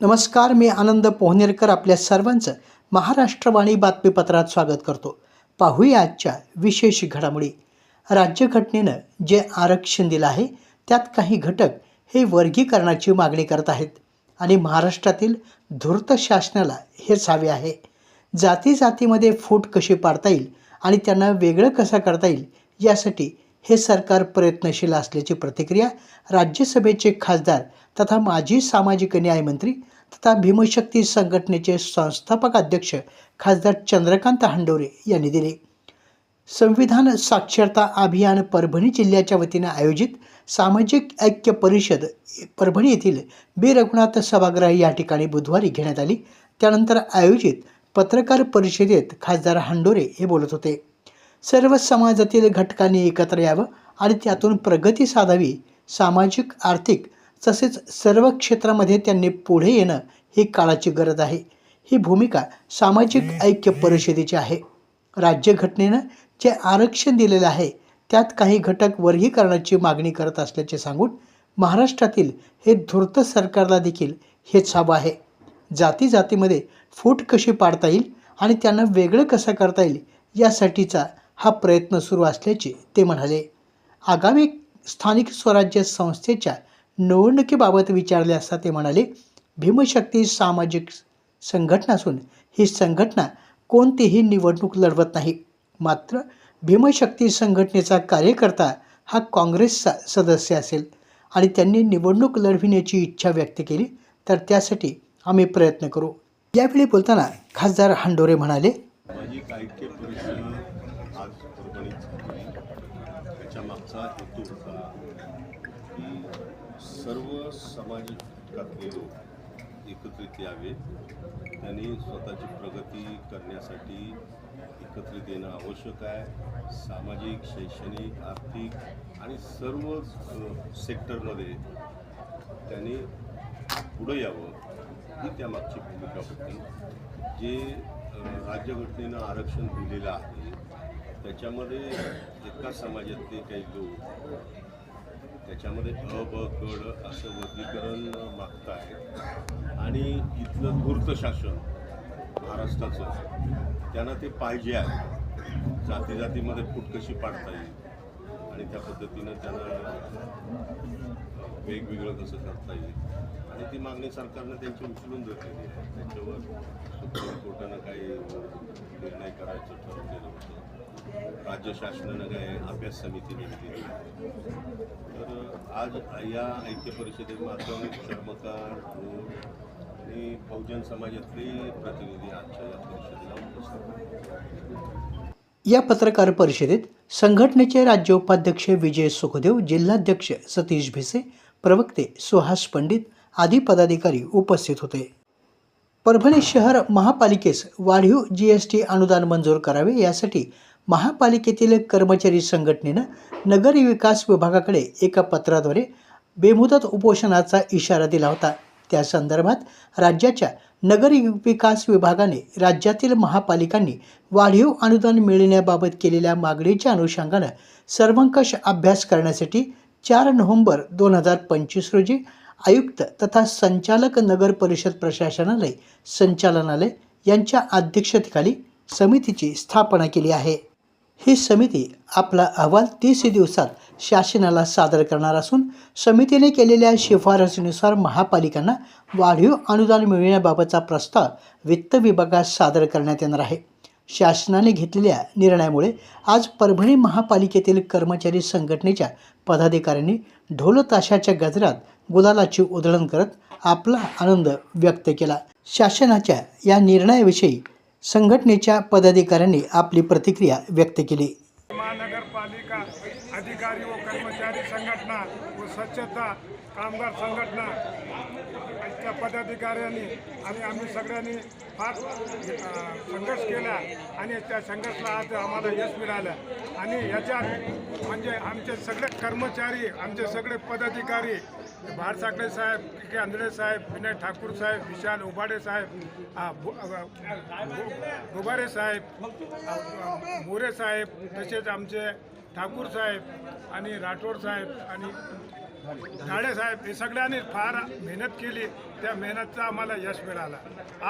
नमस्कार मी आनंद पोहनेरकर आपल्या सर्वांचं महाराष्ट्रवाणी बातमीपत्रात स्वागत करतो. पाहूया आजच्या विशेष घडामोडी. राज्यघटनेनं जे आरक्षण दिलं आहे त्यात काही घटक हे वर्गीकरणाची मागणी करत आहेत आणि महाराष्ट्रातील धूर्त शासनाला हेच हवे आहे. जाती जातीमध्ये फूट कशी पाडता येईल आणि त्यांना वेगळं कसं करता येईल यासाठी हे सरकार प्रयत्नशील असल्याची प्रतिक्रिया राज्यसभेचे खासदार तथा माजी सामाजिक न्यायमंत्री तथा भीमशक्ती संघटनेचे संस्थापक अध्यक्ष खासदार चंद्रकांत हंडोरे यांनी दिले. संविधान साक्षरता अभियान परभणी जिल्ह्याच्या वतीनं आयोजित सामाजिक ऐक्य परिषद परभणी येथील बी. रघुनाथ सभागृह या ठिकाणी बुधवारी घेण्यात आली. त्यानंतर आयोजित पत्रकार परिषदेत खासदार हंडोरे हे बोलत होते. सर्व समाजातील घटकांनी एकत्र यावं आणि त्यातून प्रगती साधावी सामाजिक आर्थिक तसेच सर्व क्षेत्रामध्ये त्यांनी पुढे येणं ही काळाची गरज आहे. ही भूमिका सामाजिक ऐक्य परिषदेची आहे. राज्यघटनेनं जे आरक्षण दिलेलं आहे त्यात काही घटक वर्गीकरणाची मागणी करत असल्याचे सांगून महाराष्ट्रातील हे धूर्त सरकारला देखील हेच हवं आहे. जाती जातीमध्ये फूट कशी पाडता येईल आणि त्यांना वेगळं कसं करता येईल यासाठीचा हा प्रयत्न सुरू असल्याचे ते म्हणाले. आगामी स्थानिक स्वराज्य संस्थेच्या निवडणुकीबाबत विचारले असता ते म्हणाले भीमशक्ती सामाजिक संघटना असून ही संघटना कोणतीही निवडणूक लढवत नाही. मात्र भीमशक्ती संघटनेचा कार्यकर्ता हा काँग्रेसचा सदस्य असेल आणि त्यांनी निवडणूक लढविण्याची इच्छा व्यक्त केली तर त्यासाठी आम्ही प्रयत्न करू. यावेळी बोलताना खासदार हंडोरे म्हणाले त्याच्या मागचा हेतू होता की सर्व सामाजिक घटकातले लोक एकत्रित यावे. त्यांनी स्वतःची प्रगती करण्यासाठी एकत्रित येणं आवश्यक आहे. सामाजिक शैक्षणिक आर्थिक आणि सर्व सेक्टरमध्ये त्यांनी पुढं यावं ही त्यामागची भूमिका होती. जे राज्यघटनेनं आरक्षण दिलेलं आहे त्याच्यामध्ये एका समाजातले काही लोक त्याच्यामध्ये अ ब गड असं वर्गीकरण मागत आहे आणि इथलं धूर्त शासन महाराष्ट्राचं त्यांना ते पाहिजे आहे. जाती जातीमध्ये फूट कशी पाडता येईल? आणि त्या पद्धतीनं त्यांना वेगवेगळं कसं करता येईल? आणि ती मागणी सरकारनं त्यांची उचलून धरलेली आहे. त्याच्यावर सुप्रीम कोर्टानं काही निर्णय करायचं ठरवलेलं होतं. राज्य शासनानं काय अभ्यास समिती नेमलेली आहे तर आज या ऐक्य परिषदेमार्फत चर्मकार घोष आणि बहुजन समाजातले प्रतिनिधी आजच्या या परिषदेला उपस्थित या पत्रकार परिषदेत संघटनेचे राज्य उपाध्यक्ष विजय सुखदेव जिल्हाध्यक्ष सतीश भिसे प्रवक्ते सुहास पंडित आदी पदाधिकारी उपस्थित होते. परभणी शहर महापालिकेस वाढीव जी एस टी अनुदान मंजूर करावे यासाठी महापालिकेतील कर्मचारी संघटनेनं नगरी विकास विभागाकडे एका पत्राद्वारे बेमुदत उपोषणाचा इशारा दिला होता. त्या संदर्भात राज्याच्या नगरी विकास विभागाने राज्यातील महापालिकांनी वाढीव अनुदान मिळण्याबाबत केलेल्या मागणीच्या अनुषंगानं सर्वंकष अभ्यास करण्यासाठी चार नोव्हेंबर दोन हजार पंचवीस रोजी आयुक्त तथा संचालक नगर परिषद प्रशासनालय संचालनालय यांच्या अध्यक्षतेखाली समितीची स्थापना केली आहे. ही समिती आपला अहवाल तीस दिवसात शासनाला सादर करणार असून समितीने केलेल्या शिफारसीनुसार महापालिकांना वाढीव अनुदान मिळण्याबाबतचा प्रस्ताव वित्त विभागात सादर करण्यात येणार आहे. शासनाने घेतलेल्या निर्णयामुळे आज परभणी महापालिकेतील कर्मचारी संघटनेच्या पदाधिकाऱ्यांनी ढोलताशाच्या गजरात गुलालाची उधळण करत आपला आनंद व्यक्त केला. शासनाच्या या निर्णयाविषयी संघटनेच्या पदाधिकाऱ्यांनी आपली प्रतिक्रिया व्यक्त केली. महानगरपालिका अधिकारी व कर्मचारी संघटना व स्वच्छता कामगार संघटना त्या पदाधिकाऱ्यांनी आणि आम्ही सगळ्यांनी फार संघर्ष केला आणि त्या संघर्षाला आज आम्हाला यश मिळालं. आणि याच्यात म्हणजे आमचे सगळे कर्मचारी आमचे सगळे पदाधिकारी भार साहेब पी के आंधळे साहेब विनय ठाकूर साहेब विशाल ओबाडे साहेब गोबारे साहेब मोरे साहेब तसेच आमचे ठाकूर साहेब आणि राठोड साहेब आणि धाडे साहेब हे सगळ्यांनी फार मेहनत केली. त्या मेहनतचा आम्हाला यश मिळाला.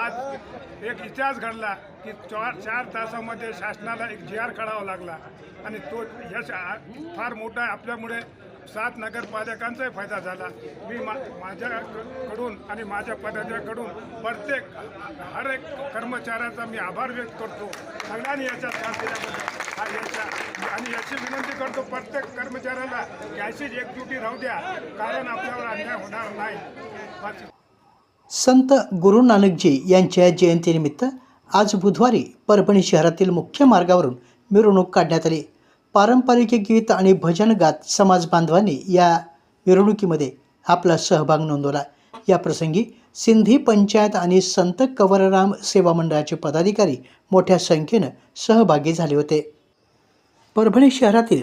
आज एक इतिहास घडला की चार चार तासामध्ये शासनाला एक जी आर काढावा लागला. आणि तो यश फार मोठा आहे. आपल्यामुळे सात नगरपालिकांचाही फायदा झाला. मी मा माझ्याकडून आणि माझ्या पदाधिकाऱ्याकडून प्रत्येक हर एक कर्मचाऱ्याचा मी आभार व्यक्त करतो. सगळ्यांनी याच्यात काम केल्याबद्दल. हा याच्या आणि याची विनंती करतो प्रत्येक कर्मचाऱ्याला की अशीच एकजुटी राहू द्या कारण आपल्यावर अन्याय होणार नाही. संत गुरु नानकजी यांच्या जयंतीनिमित्त आज बुधवारी परभणी शहरातील मुख्य मार्गावरून मिरवणूक काढण्यात आली. पारंपरिक गीत आणि भजन गात समाज बांधवांनी या मिरवणुकीमध्ये आपला सहभाग नोंदवला. या प्रसंगी सिंधी पंचायत आणि संत कवरराम सेवा मंडळाचे पदाधिकारी मोठ्या संख्येनं सहभागी झाले होते. परभणी शहरातील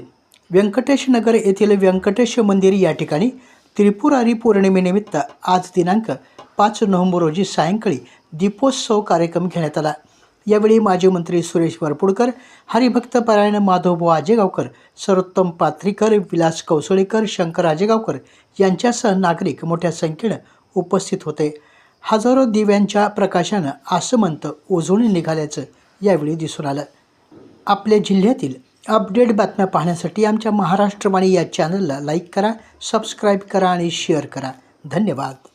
व्यंकटेश नगर येथील व्यंकटेश मंदिर या ठिकाणी त्रिपुरारी पौर्णिमेनिमित्त आज दिनांक पाच नोव्हेंबर रोजी सायंकाळी दीपोत्सव कार्यक्रम घेण्यात आला. यावेळी माजी मंत्री सुरेश वरपुडकर हरिभक्त परायण माधवभाऊ आजेगावकर सर्वोत्तम पात्रीकर विलास कौसळीकर शंकर आजेगावकर यांच्यासह नागरिक मोठ्या संख्येनं उपस्थित होते. हजारो दिव्यांच्या प्रकाशानं आसमंत उजळून निघाल्याचं यावेळी दिसून आलं. आपल्या जिल्ह्यातील अपडेट बातम्या पाहण्यासाठी आमच्या महाराष्ट्रवाणी या चॅनलला लाईक करा सबस्क्राईब करा आणि शेअर करा. धन्यवाद.